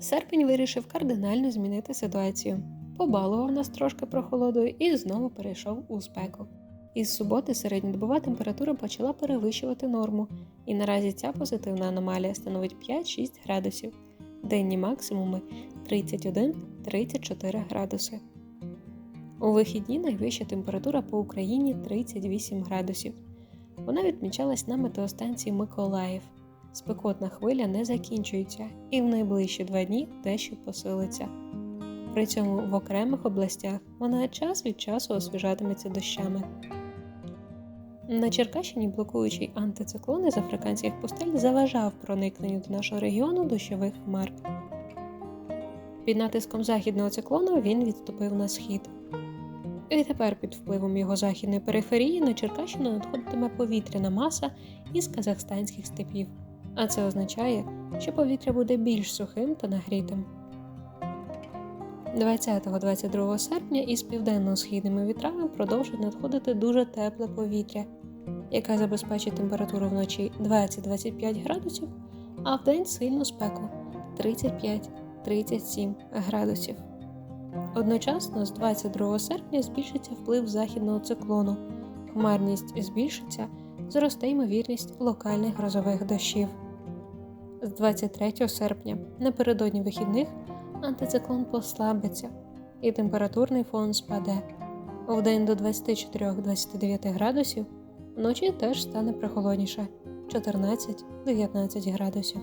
Серпень вирішив кардинально змінити ситуацію. Побалував нас трошки прохолодою і знову перейшов у спеку. Із суботи середньодобова температура почала перевищувати норму, і наразі ця позитивна аномалія становить 5-6 градусів. Денні максимуми 31-34 градуси. У вихідні найвища температура по Україні 38 градусів. Вона відмічалась на метеостанції Миколаїв. Спекотна хвиля не закінчується і в найближчі два дні дещо посилиться. При цьому в окремих областях вона час від часу освіжатиметься дощами. На Черкащині блокуючий антициклон із африканських пустель заважав проникненню до нашого регіону дощових хмар. Під натиском західного циклону він відступив на схід. І тепер під впливом його західної периферії на Черкащину надходитиме повітряна маса із казахстанських степів, а це означає, що повітря буде більш сухим та нагрітим. 20-22 серпня із південно-східними вітрами продовжить надходити дуже тепле повітря, яке забезпечить температуру вночі 20-25 градусів, а вдень сильну спеку 35-37 градусів. Одночасно з 22 серпня збільшиться вплив західного циклону, хмарність збільшиться, зросте ймовірність локальних грозових дощів. З 23 серпня напередодні вихідних антициклон послабиться і температурний фон спаде. Вдень до 24-29 градусів, вночі теж стане прохолодніше 14-19 градусів.